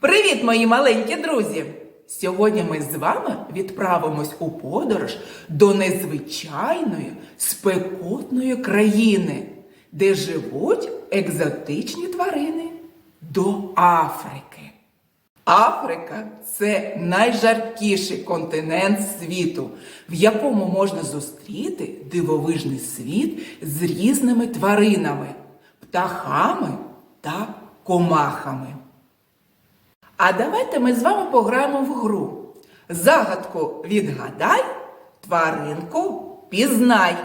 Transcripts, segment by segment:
Привіт, мої маленькі друзі! Сьогодні ми з вами відправимось у подорож до незвичайної спекотної країни, де живуть екзотичні тварини до Африки. Африка це найжаркіший континент світу, в якому можна зустріти дивовижний світ з різними тваринами, птахами та комахами. А давайте ми з вами пограємо в гру. Загадку відгадай, тваринку пізнай.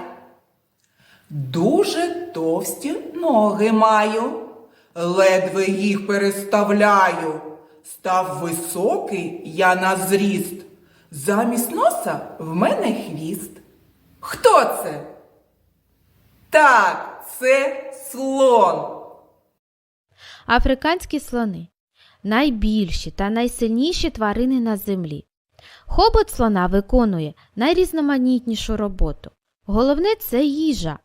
Дуже товсті ноги маю, ледве їх переставляю. Став високий я на зріст. Замість носа в мене хвіст. Хто це? Так, це слон. Африканські слони найбільші та найсильніші тварини на землі. Хобот слона виконує найрізноманітнішу роботу. Головне це їжа.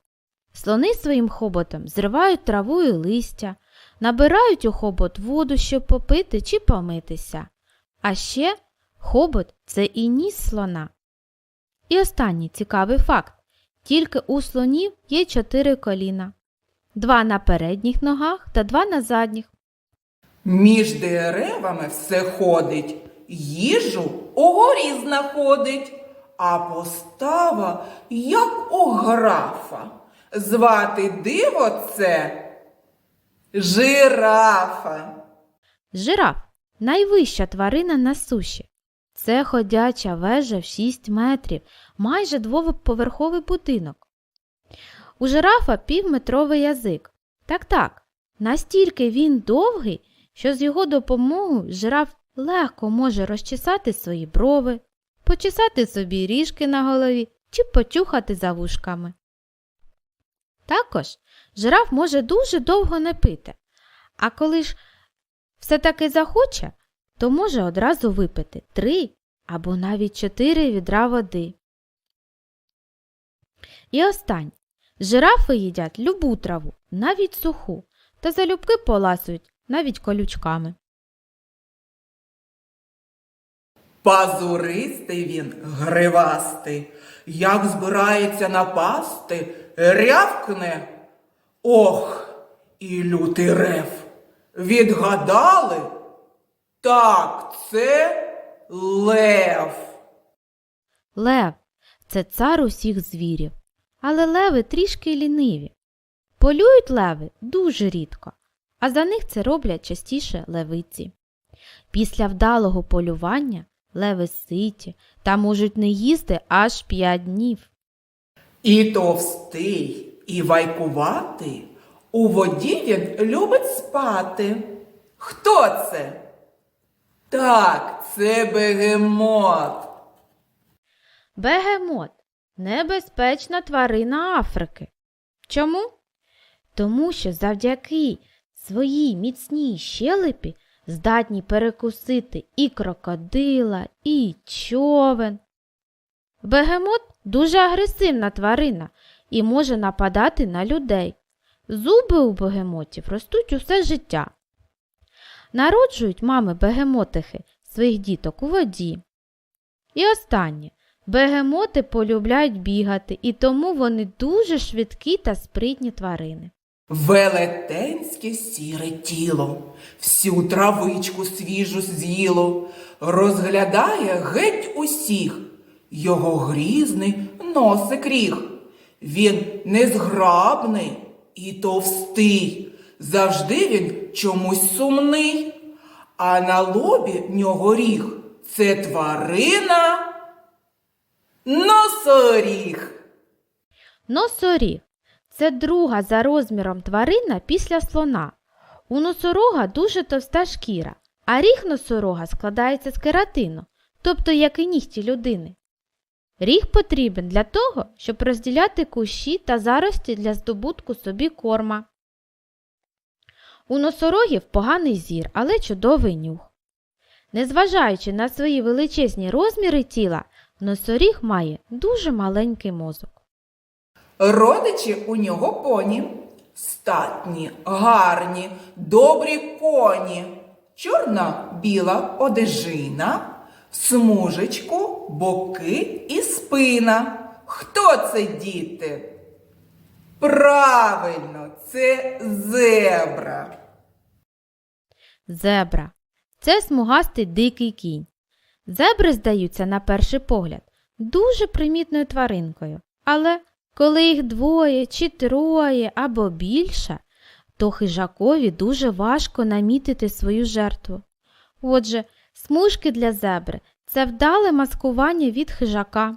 Слони своїм хоботом зривають траву і листя, набирають у хобот воду, щоб попити чи помитися. А ще хобот це і ніс слона. І останній цікавий факт: тільки у слонів є чотири коліна, два на передніх ногах та два на задніх. Між деревами все ходить, їжу угорі знаходить, а постава, як у графа. Звати диво це жирафа. Жираф найвища тварина на суші. Це ходяча вежа в 6 метрів, майже двоповерховий будинок. У жирафа півметровий язик. Так так, настільки він довгий, що з його допомогою жираф легко може розчесати свої брови, почесати собі ріжки на голові чи почухати за вушками. Також жираф може дуже довго не пити, а коли ж все-таки захоче, то може одразу випити три або навіть чотири відра води. І останнє. Жирафи їдять любу траву, навіть суху, та залюбки поласують навіть колючками. Пазуристий він гривастий, як збирається напасти, рявкне. Ох, і лютий рев. Відгадали? Так, це лев. Лев це цар усіх звірів, але леви трішки ліниві. Полюють леви дуже рідко, а за них це роблять частіше левиці. Після вдалого полювання леви ситі та можуть не їсти аж п'ять днів. І товстий, і вайкуватий. У воді він любить спати. Хто це? Так, це бегемот. Бегемот небезпечна тварина Африки. Чому? Тому що завдяки своїй міцній щелепі здатні перекусити і крокодила, і човен. Бегемот дуже агресивна тварина і може нападати на людей. Зуби у бегемотів ростуть усе життя. Народжують мами бегемотихи своїх діток у воді. І останнє. Бегемоти полюбляють бігати, і тому вони дуже швидкі та спритні тварини. Велетенське сіре тіло, всю травичку свіжу з'їло, розглядає геть усіх, його грізний носик ріг. Він незграбний і товстий, завжди він чомусь сумний, а на лобі нього ріг це тварина носоріг. Носоріг це друга за розміром тварина після слона. У носорога дуже товста шкіра, а ріг носорога складається з кератину, тобто як і нігті людини. Ріг потрібен для того, щоб розділяти кущі та зарості для здобутку собі корма. У носорогів поганий зір, але чудовий нюх. Незважаючи на свої величезні розміри тіла, носоріг має дуже маленький мозок. Родичі у нього поні. Статні, гарні, добрі коні. чорно-біла одежина, смужечку, боки і спина. Хто це діти? Правильно, це зебра. Зебра це смугастий дикий кінь. Зебри здаються на перший погляд дуже примітною тваринкою, але коли їх двоє чи троє або більше, то хижакові дуже важко намітити свою жертву. Отже, смужки для зебри це вдале маскування від хижака.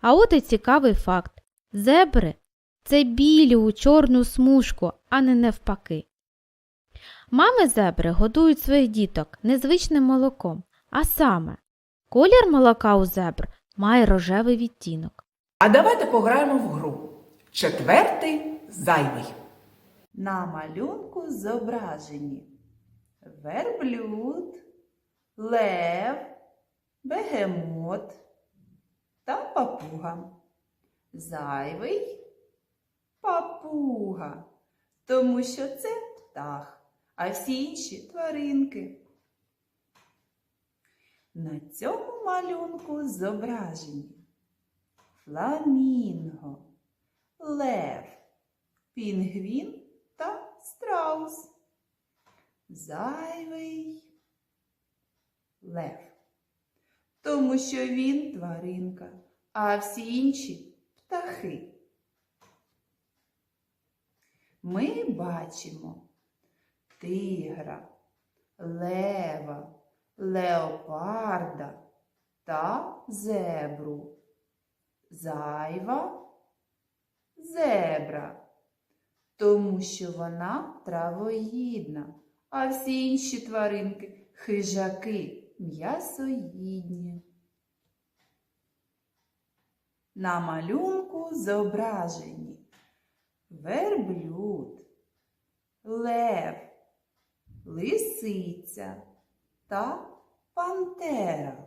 А от і цікавий факт: зебри це білі у чорну смужку, а не навпаки. Мами зебри годують своїх діток незвичним молоком, а саме, колір молока у зебр має рожевий відтінок. А давайте пограємо в гру. Четвертий зайвий. На малюнку зображені верблюд, лев, бегемот та папуга. Зайвий папуга, тому що це птах, а всі інші тваринки. На цьому малюнку зображені фламінго, лев, пінгвін та страус. Зайвий лев. Тому що він тваринка, а всі інші птахи. Ми бачимо тигра, лева, леопарда та зебру. Зайва зебра, тому що вона травоїдна, а всі інші тваринки хижаки м'ясоїдні. На малюнку зображені верблюд, лев, лисиця та пантера.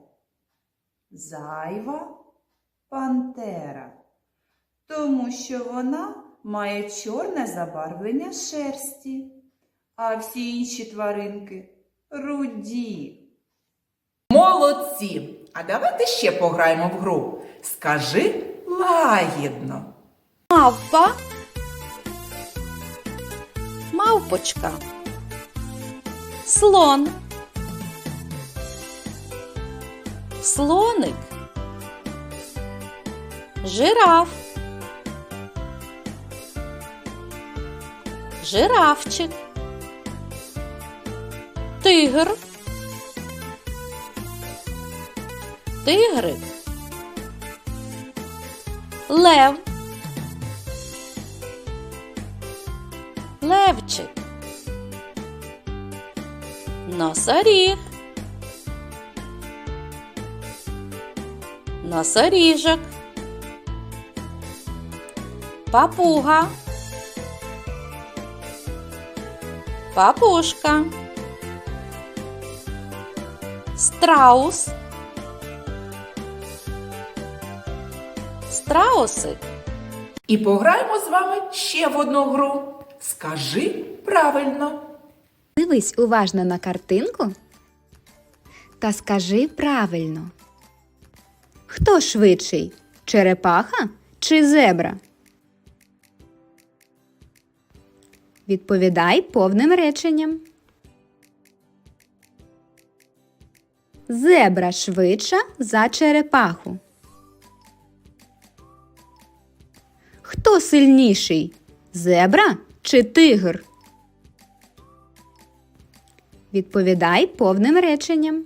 Зайва пантера, тому що вона має чорне забарвлення шерсті, а всі інші тваринки руді. Молодці! А давайте ще пограємо в гру. Скажи лагідно. Мавпа. Мавпочка. Слон. Слоник. Жираф. Жирафчик. Тигр. Тигрик. Лев. Левчик. Носоріг. Носоріжок. Папуга. Папушка. Страус. Страусик. І пограємо з вами ще в одну гру. Скажи правильно. Дивись уважно на картинку та скажи правильно. Хто швидший? Черепаха чи зебра? Відповідай повним реченням. Зебра швидша за черепаху. Хто сильніший? Зебра чи тигр? Відповідай повним реченням.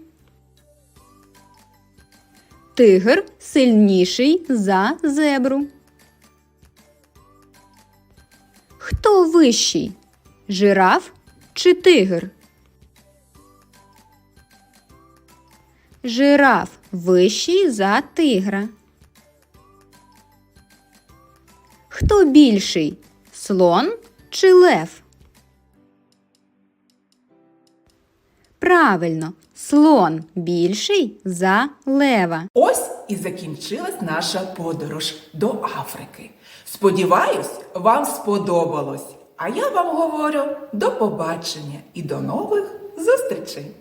Тигр сильніший за зебру. Хто вищий? Жираф чи тигр? Жираф вищий за тигра. Хто більший? Слон чи лев? Правильно, слон більший за лева. Ось і закінчилась наша подорож до Африки. Сподіваюсь, вам сподобалось. А я вам говорю до побачення і до нових зустрічей!